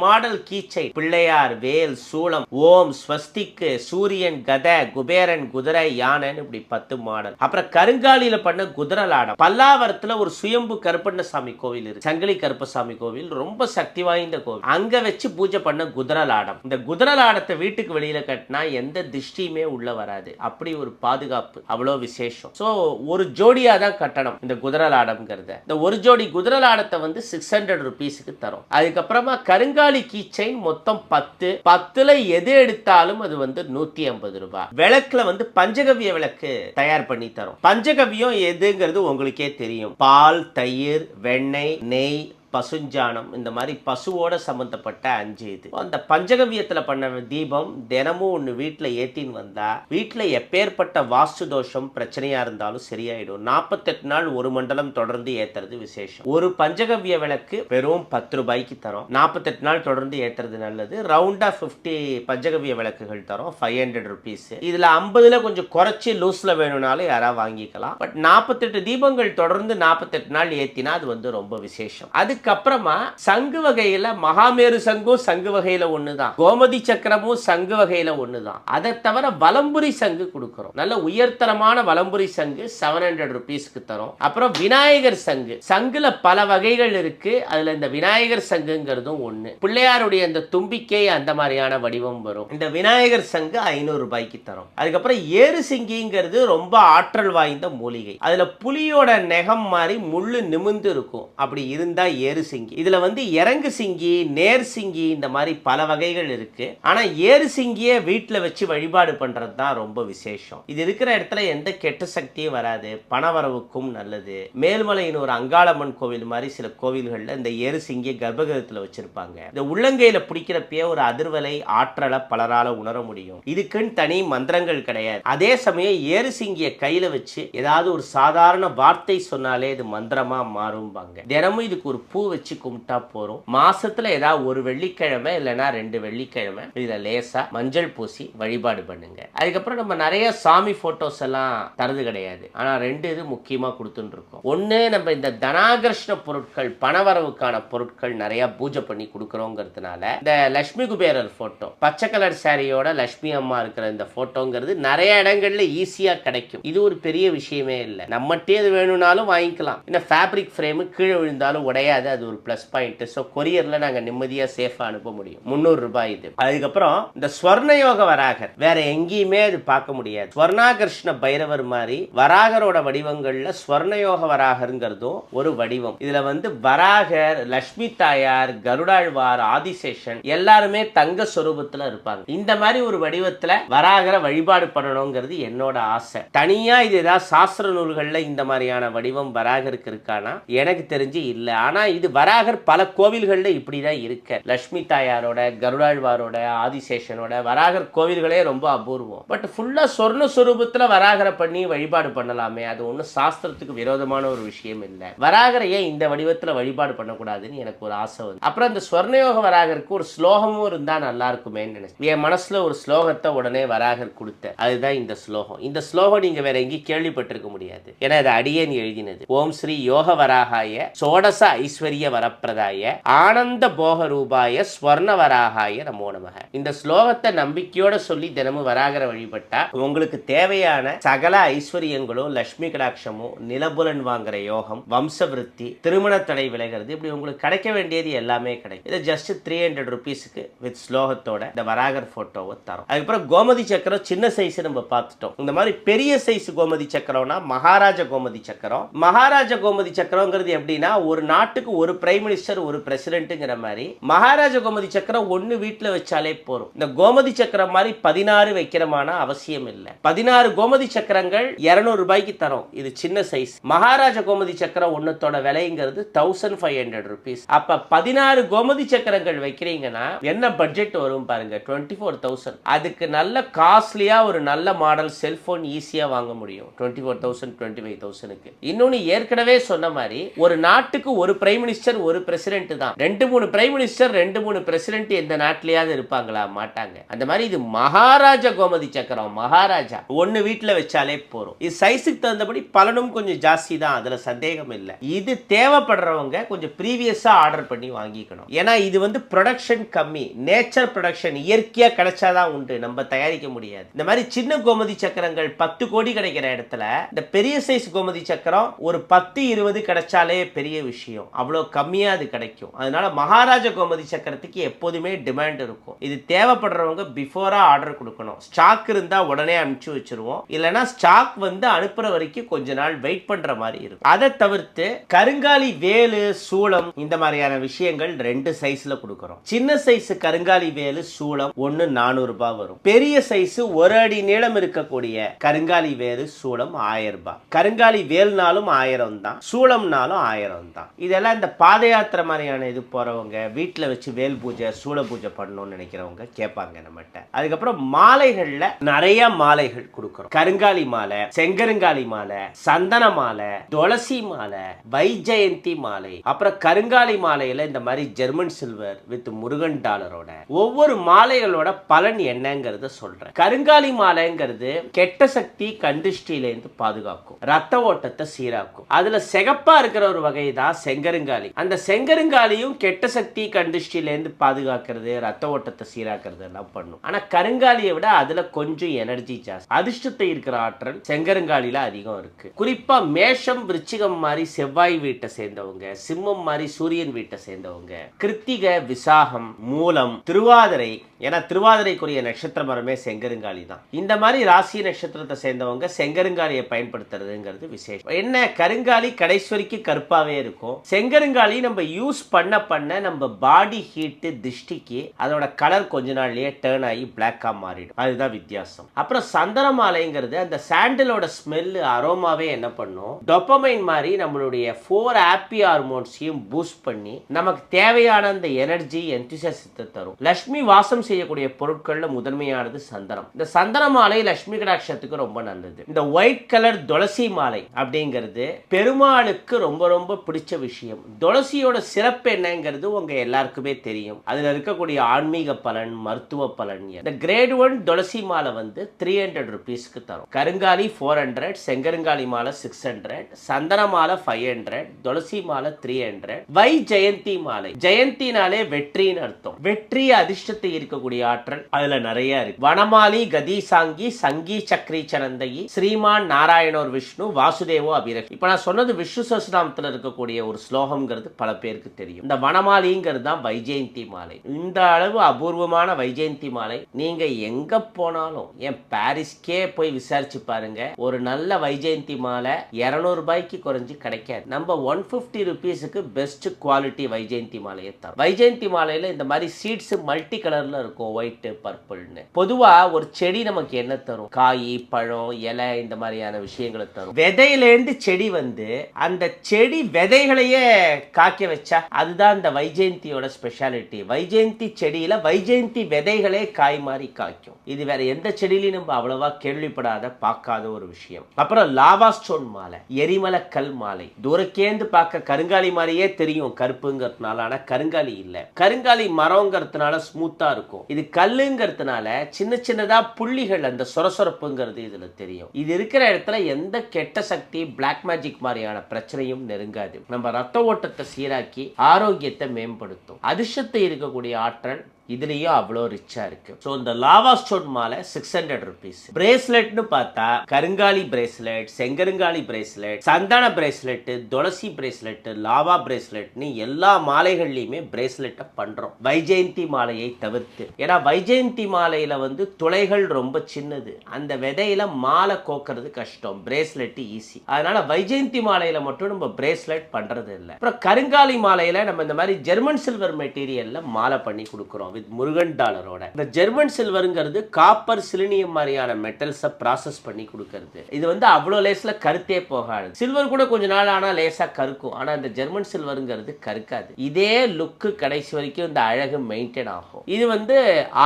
மாடல் கீச்சை. பிள்ளையார் வேல் சூளம் ஓம் ஸ்வஸ்திக்கு சூரியன் கத குபேரன் குதிரை யானைன்னு இப்படி பத்து மாடல். அப்புறம் கருங்காலியில பண்ண குதிரலாடம். பல்லாவரத்துல ஒரு சுயம்பு கருப்பண்ணசாமி கோவில் இருக்கு. சங்கிலி கருப்பசாமி கோவில் ரொம்ப சக்தி வாய்ந்த கோவில். அங்க வச்சு பூஜை பண்ண குதிரலாடம். இந்த குதிரலாடத்தை வீட்டுக்கு வெளியில கட்டினா எந்த திஷ்டியுமே உள்ள வராது. அப்படி ஒரு பாதுகாப்பு. அவ்வளோ விசேஷம். சோ ஒரு ஜோடியா தான் கட்டணும் இந்த குதிரலாடம்ங்கிறத. இந்த ஒரு ஜோடி குதிரலாடத்தை வந்து சிக்ஸ் ஹண்ட்ரட் ருபீஸுக்கு தரும். அதுக்கப்புறமா கருங்காலி கீ செயின் மொத்தம் பத்து. பத்துல எது எடுத்தாலும் அது வந்து நூத்தி ஐம்பது ரூபாய் விளக்குல வந்து பஞ்சகவ்ய விளக்கு தயார் பண்ணி தரும். பஞ்சகவ்யம் எதுங்கிறது உங்களுக்கே தெரியும். பால் தயிர் வெண்ணெய் நெய் பசுஞ்சானம் இந்த மாதிரி பசுவோட சம்பந்தப்பட்ட அஞ்சு இது. அந்த பஞ்சகவியத்தில் பண்ண தீபம் தினமும் ஒன்று வீட்டில் ஏற்றின்னு வந்தால் வீட்டில் எப்பேற்பட்ட வாஸ்து தோஷம் பிரச்சனையாக இருந்தாலும் சரியாயிடும். நாற்பத்தெட்டு நாள் ஒரு மண்டலம் தொடர்ந்து ஏற்றுறது விசேஷம். ஒரு பஞ்சகவ்ய விளக்கு வெறும் பத்து ரூபாய்க்கு தரோம். நாற்பத்தெட்டு நாள் தொடர்ந்து ஏற்றுறது நல்லது. ரவுண்டாக ஃபிஃப்டி பஞ்சகவிய விளக்குகள் தரோம். ஃபைவ் ஹண்ட்ரட் ருபீஸ் இதில் ஐம்பதில் கொஞ்சம் குறைச்சி லூஸில் வேணும்னாலும் யாராவது வாங்கிக்கலாம். பட் நாற்பத்தெட்டு தீபங்கள் தொடர்ந்து நாற்பத்தெட்டு நாள் ஏற்றினா அது வந்து ரொம்ப விசேஷம். அதுக்கு அதுக்கப்புறமா சங்கு வகையில மகாமேரு சங்கும் சங்கு வகையில ஒண்ணுதான். கோமதி சக்கரமும் சங்கு வகையில ஒண்ணுதான். அதை தவிர வலம்புரி சங்கு கொடுக்கிறோம். நல்ல உயர்தரமான வலம்புரி சங்கு செவன் ஹண்ட்ரட் ருபீஸ்க்கு தரும். அப்புறம் விநாயகர் சங்கு. சங்குல பல வகைகள் இருக்கு. அதுல இந்த விநாயகர் சங்குங்கிறதும் ஒண்ணு. பிள்ளையாருடைய இந்த தும்பிக்கை அந்த மாதிரியான வடிவம் வரும். இந்த விநாயகர் சங்கு ஐநூறு ரூபாய்க்கு தரும். அதுக்கப்புறம் ஏறு சிங்கிங்கிறது ரொம்ப ஆற்றல் வாய்ந்த மூலிகை. அதுல புலியோட நெகம் மாதிரி முள்ளு நிமிந்து இருக்கும். அப்படி இருந்தா ஏறு சிங்கி இதுல வந்து இறங்கு சிங்கி நேர் சிங்கி இந்த மாதிரி பல வகைகள் இருக்கு. ஆனா ஏறு சிங்கியை வீட்டுல வச்சு வழிபாடு பண்ணுறது தான் ரொம்ப விசேஷம். இது இருக்கிற இடத்துல எந்த கெட்ட சக்தியும் வராது. பணவரவுக்கும் நல்லது. மேல்மலையின் ஒரு அங்காளம்மன் கோவில் மாதிரி சில கோவில்கள்ல இந்த ஏறு சிங்கியை கர்ப்பகிரகத்தில் வச்சிருப்பாங்க. இந்த உள்ளங்கையில் பிடிக்கிறப்பயே ஒரு அதிர்வலை ஆற்றலை பலரால உணர முடியும். இதுக்குன்னு தனி மந்திரங்கள் கிடையாது. அதே சமயம் ஏறு சிங்கிய கையில வச்சு ஏதாவது ஒரு சாதாரண வார்த்தை சொன்னாலே இது மந்திரமா மாறும்பாங்க. தினமும் இதுக்கு ஒரு பூ வச்சு கும்பிட்டா போறோம். மாசத்துல ஏதாவது ஒரு வெள்ளிக்கிழமை இல்லைன்னா ரெண்டு வெள்ளிக்கிழமை. இதில் லேசா மஞ்சள் பூசி வழிபாடு பண்ணுங்க. அதுக்கப்புறம் நம்ம நிறைய சாமி போட்டோஸ் எல்லாம் தரது கிடையாது. ஆனா ரெண்டு இது முக்கியமா கொடுத்துட்டு இருக்கோம் ஒண்ணு நம்ம இந்த தனாகர்ஷ்ண பொருட்கள் பணவரவுக்கான பொருட்கள் நிறைய பூஜை பண்ணி கொடுக்குறோங்கிறதுனால இந்த லட்சுமி குபேரர் போட்டோ பச்சை கலர் சாரியோட லட்சுமி அம்மா இருக்கிற இந்த போட்டோங்கிறது நிறைய இடங்கள்ல ஈஸியா கிடைக்கும். இது ஒரு பெரிய விஷயமே இல்லை. நம்மகிட்டே அது வேணும்னாலும் வாங்கிக்கலாம். இந்த ஃபேப்ரிக் ஃப்ரேமு கீழே விழுந்தாலும் உடையாது. அது ஒரு ப்ளஸ் பாயிண்ட் ஸோ கொரியர்ல நாங்க நிம்மதியா சேஃபா அனுப்ப முடியும். முந்நூறு ரூபாய் இது. அதுக்கப்புறம் இந்த ஸ்வர்ணயோக வராகர். வேற எங்கேயுமே அது பார்க்க முடியாது. ஸ்வர்ணாகர்ஷ்ண பைரவர் மாதிரி வராகரோட வடிவங்கள்ல ஸ்வர்ணயோக வராகருங்கிறதும் ஒரு வடிவம். இதுல வந்து வராகர் லக்ஷ்மி தாயார் கருடாழ்வார் ஆதிசேஷன் எல்லாருமே தங்க சொரூபத்துல இருப்பாங்க. இந்த மாதிரி ஒரு வடிவத்துல வராகரை வழிபாடு பண்ணணுங்கிறது என்னோட ஆசை. தனியா இது ஏதாவது சாஸ்திர நூல்களில் இந்த மாதிரியான வடிவம் வராகருக்கு இருக்கானா? எனக்கு தெரிஞ்சு இல்லை. ஆனா இது வராகர் பல கோவில்கள்ல இப்படிதான் இருக்க. லட்சுமி தாயாரோட கருடாழ்வாரோட ஆதிசேஷனோட வராகர் கோவில்களே ரொம்ப அபூர்வம். பட் ஃபுல்லா சொர்ண சுரூபத்தில் வராகரை பண்ணி வழிபாடு பண்ணலாமே அது ஒன்றும் சாஸ்திரத்துக்கு விரோதமான ஒரு விஷயம் இல்லை. வராகரை ஏன் இந்த வடிவத்தில் வழிபாடு பண்ணக்கூடாதுன்னு எனக்கு ஒரு ஆசை வந்து. அப்புறம் இந்த ஸ்வர்ணயோக வராகருக்கு ஒரு ஸ்லோகமும் இருந்தா நல்லா இருக்குமேன்னு நினைச்சேன். என் மனசுல ஒரு ஸ்லோகத்தை உடனே வராகர் கொடுத்த அதுதான் இந்த ஸ்லோகம். இந்த ஸ்லோகம் நீங்க வேற எங்கேயும் கேள்விப்பட்டிருக்க முடியாது. ஏன்னா இது அடியேன் எழுதினது. ஓம் ஸ்ரீ யோக வராகாய சோடச ஐஸ்வர்ய வரப்பிரதாய ஆனந்த போக ரூபாய ஸ்வர்ண வராகாய நமோ நமக. இந்த ஸ்லோகத்தை நம்பிக்கையோட சொல்லி தினமும் வராகர வழிபட்டா உங்களுக்கு தேவையான சகல ஐஸ்வர்யங்களும் லட்சுமி கடாட்சமும் நிலபுலன் வாங்குற யோகம் வம்ச விருத்தி திருமண தடை விலகிறது இப்படி உங்களுக்கு கிடைக்க வேண்டியது எல்லாமே கிடைக்கும். இது ஜஸ்ட் த்ரீ ஹண்ட்ரட் ருபீஸ்க்கு வித் ஸ்லோகத்தோட இந்த வராகர் போட்டோவை தரும். அதுக்கப்புறம் கோமதி சக்கரம் சின்ன சைஸ் நம்ம பார்த்துட்டோம். இந்த மாதிரி பெரிய சைஸ் கோமதி சக்கரம்னா மகாராஜ கோமதி சக்கரம். மகாராஜ கோமதி சக்கரம்ங்கிறது எப்படின்னா ஒரு நாட்டுக்கு ஒரு பிரைம் மினிஸ்டர் ஒரு பிரசிடென்ட்டுங்கிற மாதிரி மகாராஜ கோமதி சக்கரம் ஒன்று வீட்டில் வச்சாலே போதும். இந்த கோமதி சக்கரம் மாதிரி பதினாறு வைக்கிறமான அவசியம் இல்லை. பதினாறு கோமதி சக்கரங்கள் இரநூறு ரூபாய்க்கு தரும். இது சின்ன சைஸ் மகாராஜ கோமதி சக்கரம் ஒன்னத்தோட விலைங்கிறது தௌசண்ட் ஃபைவ் ஹண்ட்ரட் ருபீஸ் அப்ப பதினாறு கோமதி சக்கரங்கள் வைக்கிறீங்கன்னா என்ன பட்ஜெட் வரும் பாருங்க? டுவெண்ட்டி ஃபோர் தௌசண்ட் அதுக்கு நல்ல காஸ்ட்லியா ஒரு நல்ல மாடல் செல்போன் ஈஸியா வாங்க முடியும். Twenty four thousand twenty five தௌசண்ட்க்கு இன்னொன்று ஏற்கனவே சொன்ன மாதிரி ஒரு நாட்டுக்கு ஒரு பிரைம் மினிஸ்டர் ஒரு பிரசிடென்ட் தான். ரெண்டு மூணு பிரைம் மினிஸ்டர் ரெண்டு மூணு பிரசிடென்ட் எந்த நாட்டிலேயாவது இருப்பாங்களா? மாட்டாங்க. அந்த மாதிரி இது மகாராஜா கோமதி சக்கரம் மகாராஜா. ஒன்னு வீட்டில் வச்சாலே போறோம் இது சைஸுக்கு தகுந்தபடி பலனும் கொஞ்சம் ஜாஸ்தி தான். அதுல சந்தேகம் இல்லை. இது தேவைப்படுறவங்க கொஞ்சம் ப்ரீவியஸா ஆர்டர் பண்ணி வாங்கிக்கணும். ஏன்னா இது வந்து ப்ரொடக்ஷன் கம்மி. நேச்சர் ப்ரொடக்ஷன் இயற்கையா கிடைச்சாதான் உண்டு. நம்ம தயாரிக்க முடியாது. இந்த மாதிரி சின்ன கோமதி சக்கரங்கள் பத்து கோடி கிடைக்கிற இடத்துல இந்த பெரிய சைஸ் கோமதி சக்கரம் ஒரு பத்து இருபது கிடைச்சாலே பெரிய விஷயம். அவ்வளவு அவ்வளோ கம்மியாக அது கிடைக்கும். அதனால மகாராஜ கோமதி சக்கரத்துக்கு எப்போதுமே டிமாண்ட் இருக்கும். இது தேவைப்படுறவங்க பிஃபோராக ஆர்டர் கொடுக்கணும். ஸ்டாக் இருந்தால் உடனே அனுப்பிச்சு வச்சிருவோம். இல்லைனா ஸ்டாக் வந்து அனுப்புற வரைக்கும் கொஞ்ச நாள் வெயிட் பண்ணுற மாதிரி இருக்கும். அதை தவிர்த்து கருங்காலி வேலு சூளம் இந்த மாதிரியான விஷயங்கள் ரெண்டு சைஸ்ல கொடுக்குறோம். சின்ன சைஸ் கருங்காலி வேலு சூளம் ஒன்னு நானூறு ரூபாய் வரும். பெரிய சைஸ் ஒரு அடி நீளம் இருக்கக்கூடிய கருங்காலி வேலு சூளம் ஆயிரம் ரூபாய். கருங்காலி வேல்னாலும் ஆயிரம் தான். சூளம்னாலும் ஆயிரம் தான். இதெல்லாம் இந்த பாத யாத்திரை மாதிரியான இது போறவங்க வீட்டில் வச்சு வேல் பூஜை சூழ பூஜை பண்ணணும்னு நினைக்கிறவங்க கேட்பாங்க நம்மகிட்ட. அதுக்கப்புறம் மாலைகளில் நிறைய மாலைகள் கொடுக்குறோம். கருங்காலி மாலை செங்கருங்காலி மாலை சந்தன மாலை துளசி மாலை வைஜெயந்தி மாலை அப்புறம் கருங்காலி மாலையில இந்த மாதிரி ஜெர்மன் சில்வர் வித் முருகன் டாலரோட ஒவ்வொரு மாலைகளோட பலன் என்னங்கிறத சொல்றேன். கருங்காலி மாலைங்கிறது கெட்ட சக்தி கண்டிஷ்டிலேருந்து பாதுகாக்கும். ரத்த ஓட்டத்தை சீராக்கும். அதுல சிகப்பா இருக்கிற ஒரு வகை தான் செங்கருங்காலி செங்கருங்காலி. அந்த செங்கருங்காலியும் கெட்ட சக்தி கண்டிஷ்டிலேருந்து பாதுகாக்கிறது ரத்த ஓட்டத்தை சீராக்கிறது எல்லாம் பண்ணும். ஆனால் கருங்காலியை விட அதில் கொஞ்சம் எனர்ஜி ஜாஸ்தி. அதிர்ஷ்டத்தை இருக்கிற ஆற்றல் செங்கருங்காலியில் அதிகம் இருக்கு. குறிப்பாக மேஷம் விருச்சிகம் மாதிரி செவ்வாய் வீட்டை சேர்ந்தவங்க சிம்மம் மாதிரி சூரியன் வீட்டை சேர்ந்தவங்க கிருத்திக விசாகம் மூலம் திருவாதிரை ஏன்னா திருவாதிரைக்குரிய நட்சத்திர மரமே செங்கருங்காலி தான். இந்த மாதிரி ராசி நட்சத்திரத்தை சேர்ந்தவங்க செங்கருங்காலியை பயன்படுத்துறதுங்கிறது விசேஷம். என்ன? கருங்காலி கடைசி கருப்பாவே இருக்கும். செங்க செங்கருங்காலி நம்ம யூஸ் பண்ண பண்ண நம்ம பாடி ஹீட்டு திஷ்டிக்கு அதோட கலர் கொஞ்ச நாள்லயே டேர்ன் ஆகி பிளாக்காக மாறிடும். அதுதான் வித்தியாசம். அப்புறம் சந்தன மாலைங்கிறது அந்த சாண்டலோட ஸ்மெல்லு அரோமாவே என்ன பண்ணும்? டொப்பமைன் மாதிரி நம்மளுடைய ஃபோர் ஹாப்பி ஹார்மோன்ஸையும் பூஸ்ட் பண்ணி நமக்கு தேவையான அந்த எனர்ஜி என்துசியத்தை தரும். லக்ஷ்மி வாசம் செய்யக்கூடிய பொருட்கள்ல முதன்மையானது சந்தனம் இந்த சந்தன மாலை லக்ஷ்மி கடாட்சத்துக்கு ரொம்ப நல்லது. இந்த ஒயிட் கலர் துளசி மாலை அப்படிங்கிறது பெருமாளுக்கு ரொம்ப ரொம்ப பிடிச்ச விஷயம். துளசியோட சிறப்பு என்னங்கிறது உங்க எல்லாருக்குமே தெரியும். அதுல இருக்கக்கூடிய ஆன்மீக பலன் மருத்துவ பலன் இந்த கிரேட் ஒன் துளசி மாலை வந்து த்ரீ ஹண்ட்ரட் ருபீஸ்க்கு தரும். கருங்காலி ஃபோர் ஹண்ட்ரட் செங்கருங்காலி மாலை சிக்ஸ் ஹண்ட்ரட் சந்தன மாலை ஃபைவ் ஹண்ட்ரட் துளசி மாலை த்ரீ ஹண்ட்ரட் வை ஜெயந்தி மாலை. ஜெயந்தினாலே வெற்றின்னு அர்த்தம். வெற்றி அதிர்ஷ்டத்தை இருக்கக்கூடிய ஆற்றல் அதுல நிறைய இருக்கு. வனமாலி கதிசாங்கி சங்கி சக்ரி சனந்தகி ஸ்ரீமான் நாராயணோர் விஷ்ணு வாசுதேவோ அபிரக். இப்ப நான் சொன்னது விஷ்ணு சசுநாமத்தில் இருக்கக்கூடிய ஒரு ஸ்லோகம் ஸ்லோகம்ங்கிறது பல பேருக்கு தெரியும். இந்த வனமாலிங்கிறது தான் வைஜெயந்தி மாலை. இந்த அளவு அபூர்வமான வைஜெயந்தி மாலை நீங்க எங்க போனாலும் என் பாரிஸ்க்கே போய் விசாரிச்சு பாருங்க. ஒரு நல்ல வைஜெயந்தி மாலை இருநூறு ரூபாய்க்கு குறைஞ்சு கிடைக்காது. நம்ம ஒன் பிப்டி ருபீஸுக்கு பெஸ்ட் குவாலிட்டி வைஜெயந்தி மாலையை தரும். வைஜெயந்தி மாலையில இந்த மாதிரி சீட்ஸ் மல்டி கலர்ல இருக்கும். ஒயிட் பர்பிள்னு பொதுவா ஒரு செடி நமக்கு என்ன தரும்? காய் பழம் இலை இந்த மாதிரியான விஷயங்களை தரும். விதையிலேருந்து செடி வந்து அந்த செடி விதைகளையே காய்க்க வச்சா அதுதான் இந்த வைஜெயந்தியோட ஸ்பெஷாலிட்டி வைஜெயந்தி செடியில வைஜெயந்தி விதைகளே காய் மாதிரி காய்க்கும். இது வேற எந்த செடியிலையும் நம்ம அவ்வளவா கேள்விப்படாத பார்க்காத ஒரு விஷயம். அப்புறம் லாவா ஸ்டோன் மாலை எரிமலை கல் மாலை. தூரக்கேந்து பார்க்க கருங்காலி மாதிரியே தெரியும் கருப்புங்கிறதுனால. ஆனா கருங்காலி இல்ல. கருங்காலி மரங்கிறதுனால ஸ்மூத்தா இருக்கும். இது கல்லுங்கிறதுனால சின்ன சின்னதா புள்ளிகள் அந்த சொரசொரப்புங்கிறது இதுல தெரியும். இது இருக்கிற இடத்துல எந்த கெட்ட சக்தி பிளாக் மேஜிக் மாதிரியான பிரச்சனையும் நெருங்காது. நம்ம ரத்த ஓட்டத்தை சீராக்கி ஆரோக்கியத்தை மேம்படுத்தும். அதிர்ஷ்டத்தை இருக்கக்கூடிய ஆற்றல் இதுலயும் அவ்வளோ ரிச்சா இருக்கு. ஸோ இந்த லாவா ஸ்டோன் மாலை சிக்ஸ் ஹண்ட்ரட் ருபீஸ் பிரேஸ்லெட்னு பார்த்தா கருங்காலி பிரேஸ்லெட் செங்கருங்காலி பிரேஸ்லெட் சந்தன பிரேஸ்லெட் துளசி பிரேஸ்லெட் லாவா பிரேஸ்லெட்னு எல்லா மாலைகள்லையுமே பிரேஸ்லெட்டை பண்றோம். வைஜெயந்தி மாலையை தவிர்த்து. ஏன்னா வைஜெயந்தி மாலையில வந்து துளைகள் ரொம்ப சின்னது. அந்த விதையில மாலை கோக்கிறது கஷ்டம். பிரேஸ்லெட் ஈஸி அதனால வைஜெயந்தி மாலையில மட்டும் நம்ம பிரேஸ்லெட் பண்றது இல்லை அப்புறம் கருங்காலி மாலையில நம்ம இந்த மாதிரி ஜெர்மன் சில்வர் மெட்டீரியல்ல மாலை பண்ணி கொடுக்குறோம். வித் முருகன் டாலரோட. இந்த ஜெர்மன் சில்வருங்கிறது காப்பர் சிலினியம் மாதிரியான மெட்டல்ஸை ப்ராசஸ் பண்ணி கொடுக்கறது. இது வந்து அவ்வளோ லேஸில் கருத்தே போகாது. சில்வர் கூட கொஞ்ச நாள் ஆனால் லேசாக கருக்கும். ஆனால் இந்த ஜெர்மன் சில்வருங்கிறது கருக்காது. இதே லுக்கு கடைசி வரைக்கும் இந்த அழகு மெயின்டைன் ஆகும். இது வந்து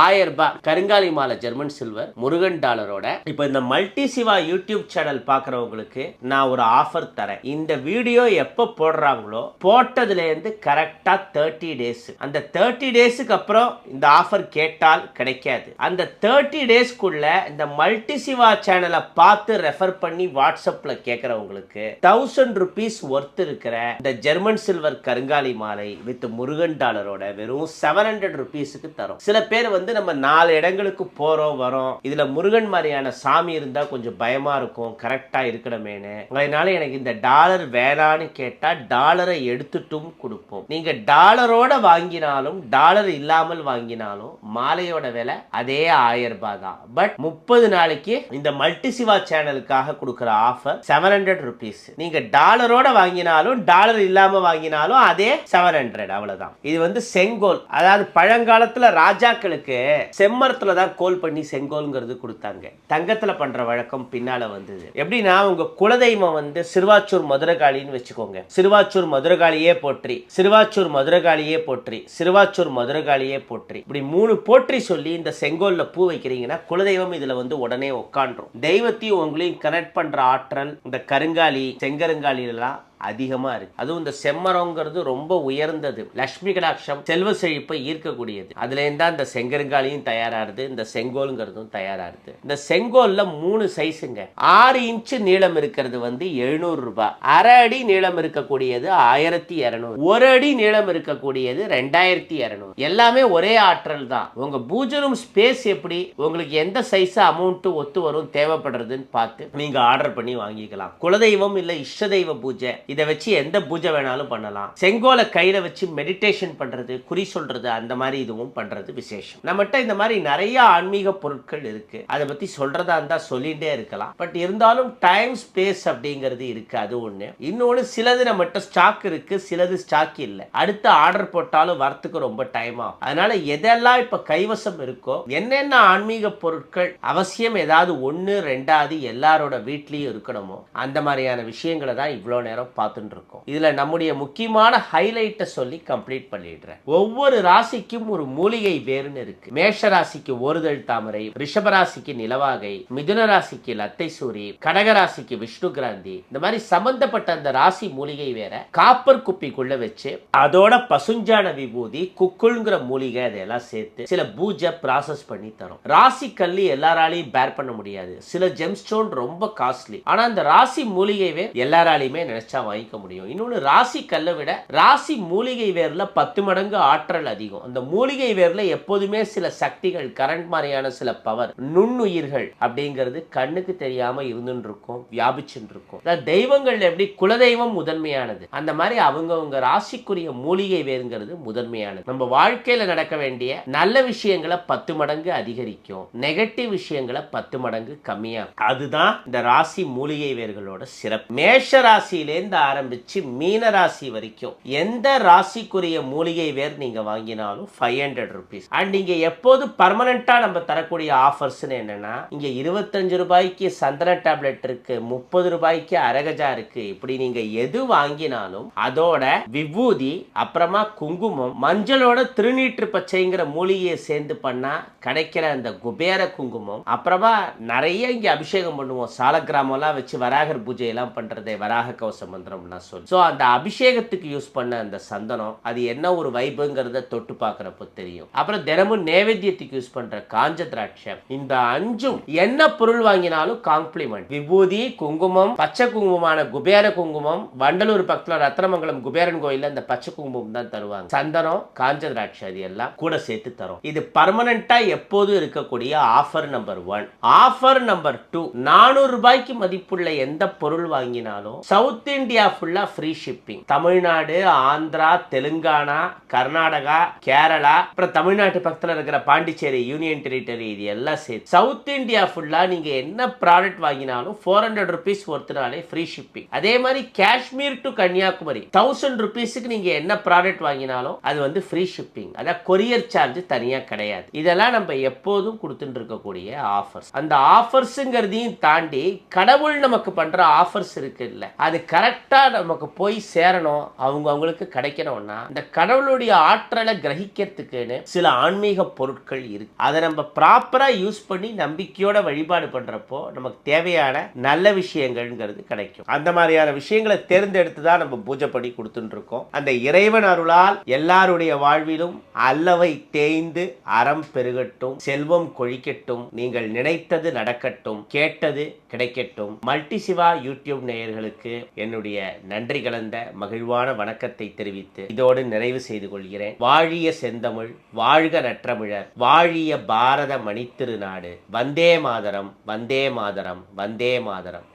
ஆயிரம் ரூபாய் கருங்காலி மாலை ஜெர்மன் சில்வர் முருகன் டாலரோட. இப்போ இந்த மல்டி சிவா யூடியூப் சேனல் பார்க்குறவங்களுக்கு நான் ஒரு ஆஃபர் தரேன். இந்த வீடியோ எப்போ போடுறாங்களோ போட்டதுலேருந்து கரெக்டாக தேர்ட்டி டேஸ் அந்த தேர்ட்டி டேஸுக்கு அப்புறம் இந்த ஆஃபர் கேட்டால் கிடைக்காது. அந்த தேர்ட்டி டேஸ்க்குள்ள இந்த மல்டிசிவா சேனலை பார்த்து ரெஃபர் பண்ணி வாட்ஸ்அப்ல கேட்கறவங்களுக்கு தௌசண்ட் ருபீஸ் ஒர்த் இருக்கிற இந்த ஜெர்மன் சில்வர் கருங்காலி மாலை வித் முருகன் டாலரோட வெறும் செவன் ஹண்ட்ரட் ருபீஸுக்கு தரும். சில பேர் வந்து நம்ம நாலு இடங்களுக்கு போறோம் வரோம். இதுல முருகன் மாதிரியான சாமி இருந்தா கொஞ்சம் பயமா இருக்கும் கரெக்டா இருக்கணுமேனு அதனால எனக்கு இந்த டாலர் வேணான்னு கேட்டா டாலரை எடுத்துட்டும் கொடுப்போம். நீங்க டாலரோட வாங்கினாலும் டாலர் இல்லாமல் வாங்கினாலும் மாலையோட விலை அதே ஆயிரம் ரூபாய் தான். பட் முப்பது நாளைக்கு இந்த மல்டி சிவா சேனலுக்காக கொடுக்குற ஆஃபர் செவன் ஹண்ட்ரட் ருபீஸ் நீங்க டாலரோட வாங்கினாலும் டாலர் இல்லாம வாங்கினாலும் அதே செவன் ஹண்ட்ரட் அவ்வளவுதான். இது வந்து செங்கோல். அதாவது பழங்காலத்துல ராஜாக்களுக்கு செம்மரத்துல தான் கோல் பண்ணி செங்கோல்ங்கிறது கொடுத்தாங்க. தங்கத்துல பண்ற வழக்கம் பின்னால வந்தது. எப்படின்னா உங்க குலதெய்வம் வந்து சிறுவாச்சூர் மதுரகாளின்னு வச்சுக்கோங்க. சிறுவாச்சூர் மதுரகாளியே போற்றி. சிறுவாச்சூர் மதுரகாளியே போற்றி. சிறுவாச்சூர் மதுரகாளியே போற்றி. இப்படி மூணு போற்றி சொல்லி இந்த செங்கோல்ல பூ வைக்கிறீங்கன்னா குலதெய்வம் இதுல வந்து உடனே உட்காந்துரும் தெய்வத்தையும் உங்களையும் கனெக்ட் பண்ற ஆற்றல் இந்த கருங்காலி செங்கருங்காலிலாம் அதிகமா இருக்கு. அதுவும் இந்த செம்மரங்கிறது ரொம்ப உயர்ந்தது. லட்சுமி கடாட்சம் செல்வ செழிப்பை ஈர்க்கக்கூடியது. அதுல இருந்தா இந்த செங்கருங்காலியும் தயாராகுது இந்த செங்கோலுங்கிறதும் தயாராகுது. இந்த செங்கோல்ல மூணு சைஸுங்க ஆறு இன்ச்சு நீளம் இருக்கிறது வந்து எழுநூறு ரூபாய் அரை அடி நீளம் இருக்கக்கூடியது ஆயிரத்தி இரநூறு. ஒரு அடி நீளம் இருக்கக்கூடியது ரெண்டாயிரத்தி இரநூறு. எல்லாமே ஒரே ஆற்றல் தான். உங்க பூஜை ரூம் ஸ்பேஸ் எப்படி உங்களுக்கு எந்த சைஸ் அமௌண்ட் ஒத்து வரும் தேவைப்படுறதுன்னு பார்த்து நீங்க ஆர்டர் பண்ணி வாங்கிக்கலாம். குலதெய்வம் இல்ல இஷ்ட தெய்வ பூஜை. இதை வச்சு எந்த பூஜை வேணாலும் பண்ணலாம். செங்கோலை கையில வச்சு மெடிடேஷன் பண்றது குறி சொல்றது அந்த மாதிரி இதுவும் பண்றது விசேஷம். நம்மகிட்ட இந்த மாதிரி நிறைய ஆன்மீக பொருட்கள் இருக்கு. அதை பத்தி சொல்றதா இருந்தா சொல்லிட்டே இருக்கலாம். பட் இருந்தாலும் டைம் ஸ்பேஸ் அப்படிங்கிறது இருக்கு அது ஒண்ணு. இன்னொன்னு சிலது நம்மகிட்ட ஸ்டாக் இருக்கு சிலது ஸ்டாக் இல்லை. அடுத்து ஆர்டர் போட்டாலும் வரத்துக்கு ரொம்ப டைம் ஆகும். அதனால எதெல்லாம் இப்ப கைவசம் இருக்கோ என்னென்ன ஆன்மீக பொருட்கள் அவசியம் ஏதாவது ஒன்று ரெண்டாவது எல்லாரோட வீட்லயும் இருக்கணுமோ அந்த மாதிரியான விஷயங்களை தான் இவ்வளோ நேரம் பார்த்துட்டு இருக்கோம் இதுல நம்முடைய முக்கியமான ஹைலைட்டை சொல்லி கம்ப்ளீட் பண்ணிடுறேன். ஒவ்வொரு ராசிக்கும் ஒரு மூலிகை வேர்னு இருக்கு. மேஷ ராசிக்கு ஒருதல் தாமரை ரிஷப ராசிக்கு நிலவாகை மிதுன ராசிக்கு லத்தை சூரி கடக ராசிக்கு விஷ்ணு கிராந்தி. இந்த மாதிரி சம்பந்தப்பட்ட அந்த ராசி மூலிகை வேற காப்பர் குப்பிக்குள்ள வச்சு அதோட பசுஞ்சான விபூதி குக்குள்ங்கிற மூலிகை அதெல்லாம் சேர்த்து சில பூஜை ப்ராசஸ் பண்ணி தரும். ராசி கல்லி எல்லாராலையும் பேர் பண்ண முடியாது. சில ஜெம்ஸ்டோன் ரொம்ப காஸ்ட்லி ஆனா அந்த ராசி மூலிகை எல்லாராலையுமே நினைச்சா வாங்கிக்க முடியும். இன்னொன்று ராசி கல்லை விட ராசி மூலிகை வேரில் பத்து மடங்கு ஆற்றல் அதிகம். அந்த மூலிகை வேரில் எப்போதுமே சில சக்திகள் கரண்ட் மாதிரியான சில பவர் நுண்ணுயிர்கள் அப்படிங்கிறது கண்ணுக்கு தெரியாமல் இருந்துட்டு இருக்கும் வியாபிச்சுட்டு இருக்கும் தெய்வங்கள் எப்படி குலதெய்வம் முதன்மையானது. அந்த மாதிரி அவங்கவுங்க ராசிக்குரிய மூலிகை வேருங்கிறது முதன்மையானது. நம்ம வாழ்க்கையில் நடக்க வேண்டிய நல்ல விஷயங்களை பத்து மடங்கு அதிகரிக்கும். நெகட்டிவ் விஷயங்களை பத்து மடங்கு கம்மியாகும். அதுதான் இந்த ராசி மூலிகை வேர்களோட சிறப்பு. மேஷ ராசியிலேருந்து ஆரம்பிச்சு மீன ராசி வரைக்கும் எந்த ராசிக்குரிய மூலிகை வேர் நீங்க வாங்கினாலும் ஃபைவ் ஹண்ட்ரட் ருபீஸ் அண்ட் நீங்க எப்போது பர்மனண்ட்டாக நம்ம தரக்கூடிய ஆஃபர்ஸ்னு என்னன்னா இங்கே இருபத்தஞ்சு ரூபாய்க்கு சந்தன டேப்லெட் இருக்கு முப்பது ரூபாய்க்கு அரகஜா இருக்கு இப்படி நீங்க எது வாங்கினாலும் அதோட விபூதி அப்புறமா குங்குமம் மஞ்சளோட திருநீற்று பச்சைங்கிற மூலிகையை சேர்ந்து பண்ணா கிடைக்கிற அந்த குபேர குங்குமம் அப்புறமா நிறைய இங்கே அபிஷேகம் பண்ணுவோம். சாலக்கிராமம்லாம் வச்சு வராகர் பூஜை எல்லாம் பண்றதே வராக கவசம் மந்திரம்லாம் சொல்லி ஸோ அந்த அபிஷேகத்துக்கு யூஸ் பண்ண அந்த சந்தனம் அது என்ன ஒரு வைபுங்கிறத தொட்டு பார்க்குறப்போ தெரியும். அப்புறம் தினமும் நேவேத்தியத்துக்கு யூஸ் பண்ற காஞ்ச திராட்சை இந்த அஞ்சும் என்ன பொருள் வாங்கினாலும் காம்ப்ளிமெண்ட் விபூதி குங்குமம் பச்சை குங்குமமான குபேர குங்குமம் வண்டலூர் பக்கத்தில் ரத்னமங்கலம் குபேரன் கோயில்ல அந்த பச்சை குங்குமம் தான் தருவாங்க. சந்தனம் காஞ்ச திராட்சை அது எல்லாம் கூட சேர்த்து தரும். இது பர்மனண்டா எப்போதும் இருக்கக்கூடிய offer number one offer number two நானூறு ரூபாய்க்கு மதிப்புள்ள எந்த பொருள் வாங்கினாலும் சவுத் இந்தியா ஃபுல்லாக ஃப்ரீ ஷிப்பிங் தமிழ்நாடு ஆந்திரா தெலுங்கானா கர்நாடகா கேரளா அப்புறம் தமிழ்நாட்டு பக்கத்தில் இருக்கிற பாண்டிச்சேரி யூனியன் டெரிட்டரி இது எல்லாம் சேர்த்து. சவுத் இந்தியா ஃபுல்லாக நீங்கள் என்ன ப்ராடக்ட் வாங்கினாலும் ஃபோர் ஹண்ட்ரட் ருபீஸ் ஒருத்தனாலே ஃப்ரீ ஷிப்பிங் அதே மாதிரி காஷ்மீர் டு கன்னியாகுமரி தௌசண்ட் ருபீஸுக்கு நீங்கள் என்ன ப்ராடக்ட் வாங்கினாலும் அது வந்து ஃப்ரீ ஷிப்பிங் அதான் கொரியர் சார்ஜ் தனியாக கிடையாது. இதெல்லாம் நம்ம எப்போதும் கொடுத்துட்டு இருக்கக்கூடிய ஆஃபர்ஸ் அந்த ஆஃபர்ஸுங்கிறதையும் தாண்டி கடவுள் நமக்கு பண்ணுற ஆஃபர்ஸ் இருக்குல்ல அது கரெக்ட் கரெக்டாக நமக்கு போய் சேரணும் அவங்க அவங்களுக்கு கிடைக்கணும்னா இந்த கடவுளுடைய ஆற்றலை கிரகிக்கிறதுக்குன்னு சில ஆன்மீக பொருட்கள் இருக்கு. அதை நம்ம ப்ராப்பராக யூஸ் பண்ணி நம்பிக்கையோட வழிபாடு பண்ணுறப்போ நமக்கு தேவையான நல்ல விஷயங்கள்ங்கிறது கிடைக்கும். அந்த மாதிரியான விஷயங்களை தேர்ந்தெடுத்து தான் நம்ம பூஜை பண்ணி கொடுத்துட்டு இருக்கோம் அந்த இறைவன் அருளால் எல்லாருடைய வாழ்விலும் அல்லவை தேய்ந்து அறம் பெருகட்டும் செல்வம் கொழிக்கட்டும் நீங்கள் நினைத்தது நடக்கட்டும் கேட்டது கிடைக்கட்டும். மல்டி சிவா யூடியூப் நேயர்களுக்கு என்னுடைய என்னுடைய நன்றி கலந்த மகிழ்வான வணக்கத்தை தெரிவித்து இதோடு நிறைவு செய்து கொள்கிறேன். வாழிய செந்தமிழ் வாழ்க நற்றமிழர் வாழிய பாரத மணித்திருநாடு. வந்தே மாதரம் வந்தே மாதரம் வந்தே மாதரம்.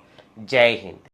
ஜெய்ஹிந்த்